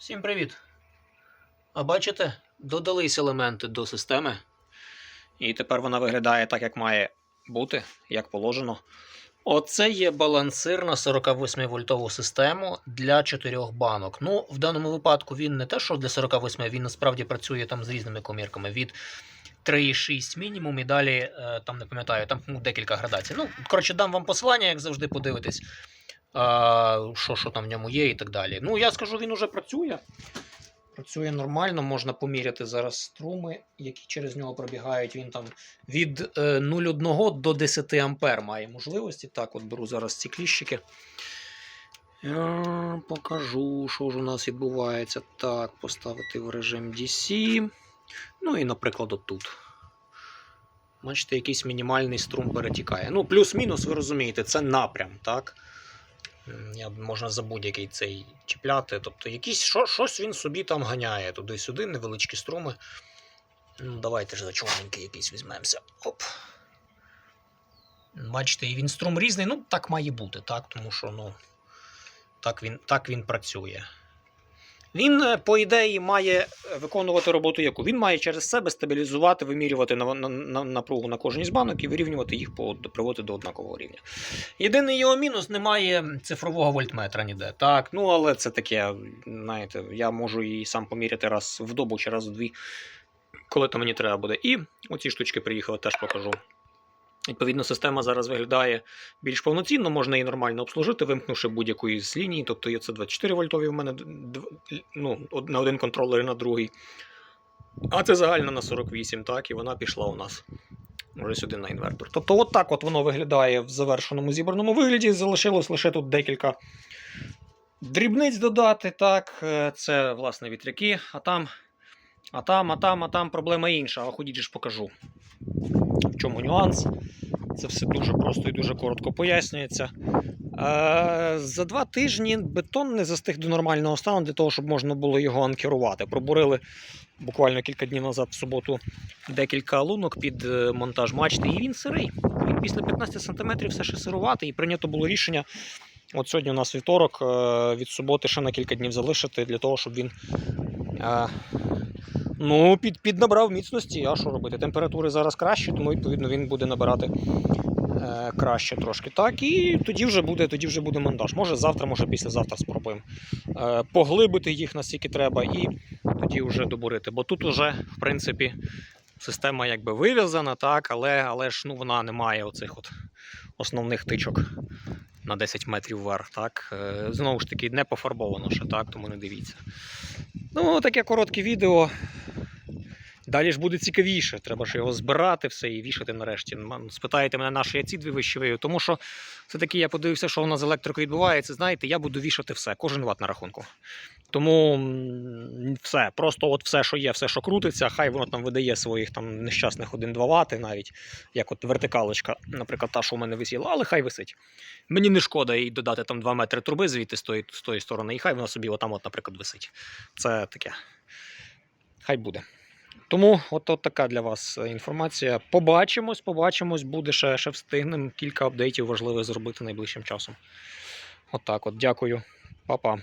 Всім привіт! А бачите, додались елементи до системи. І тепер вона виглядає так, як має бути, як положено. Оце є балансир на 48 вольтову систему для 4 банок. Ну, в даному випадку він не те, що для 48, він насправді працює там з різними комірками. Від 3,6 мінімум і далі, е, там не пам'ятаю, там ну, декілька градацій. Ну, коротше, дам вам посилання, як завжди, подивитись, що, що там в ньому є і так далі. Ну, я скажу, він уже працює. Працює нормально, можна поміряти зараз струми, які через нього пробігають. Він там від е, 0,1 до 10 ампер має можливості. Так, от беру зараз ці кліщики. Я покажу, що ж у нас відбувається. Так, поставити в режим DC. Ну і, наприклад, отут. Бачите, якийсь мінімальний струм перетікає. Ну, плюс-мінус, ви розумієте, це напрям, так? Можна за будь-який цей чіпляти. Тобто, якийсь, що, щось він собі там ганяє туди-сюди, невеличкі струми. Ну, давайте ж за чорненький якийсь візьмемося. Оп. Бачите, і він струм різний, ну так має бути, так? Тому що, ну, так він, так він працює. Він, е, по ідеї, має е, виконувати роботу яку? Він має через себе стабілізувати, вимірювати на, на, на, напругу на кожній з банок і вирівнювати їх по, приводити до однакового рівня. Єдиний його мінус немає цифрового вольтметра ніде. Так, ну але це таке, знаєте, я можу її сам поміряти раз в добу чи раз в дві, коли то мені треба буде. І оці штучки приїхали, теж покажу. Відповідно, система зараз виглядає більш повноцінно, можна її нормально обслужити, вимкнувши будь-яку із ліній. Тобто є це 24 вольтові в мене ну, на один контролер і на другий. А це загально на 48, так, і вона пішла у нас вже сюди на інвертор. Тобто, от так от воно виглядає в завершеному зібраному вигляді. Залишилось лише тут декілька дрібниць додати. Так, Е, це власне вітряки, а там, а там, а там, а там проблема інша. А ходіть ж покажу. В чому нюанс? Це все дуже просто і дуже коротко пояснюється. Е, за два тижні бетон не застиг до нормального стану для того, щоб можна було його анкерувати. Пробурили буквально кілька днів назад в суботу декілька лунок під е, монтаж мачти, і він сирий. Він після 15 см все ще сируватий, і прийнято було рішення. От сьогодні у нас вівторок, е, від суботи ще на кілька днів залишити для того, щоб він. Ну, під, піднабрав міцності, а що робити? Температури зараз кращі, тому відповідно він буде набирати е, краще трошки. Так, і тоді вже буде, тоді вже буде монтаж. Може завтра, може післязавтра спробуємо е, поглибити їх наскільки треба, і тоді вже добурити. Бо тут уже, в принципі, система якби вив'язана, так, але, але ж ну, вона не має оцих от основних тичок на 10 метрів вверх. Так. Е, Знову ж таки, не пофарбовано ще, так, тому не дивіться. Ну, таке коротке відео. Далі ж буде цікавіше. Треба ж його збирати все і вішати нарешті. Спитаєте мене, на що я ці дві вищі вивів? Тому що все-таки я подивився, що у нас з електрикою відбувається. Знаєте, я буду вішати все, кожен ват на рахунку. Тому все, просто от все, що є, все, що крутиться, хай воно там видає своїх там нещасних 1-2 вати навіть, як от вертикалочка, наприклад, та, що у мене висіла, але хай висить. Мені не шкода їй додати там 2 метри труби звідти з тої, з тої сторони, і хай вона собі отам, от, наприклад, висить. Це таке. Хай буде. Тому от, от така для вас е, інформація. Побачимось, побачимось, буде ще, ще встигнемо кілька апдейтів важливих зробити найближчим часом. От от, дякую, Па-па.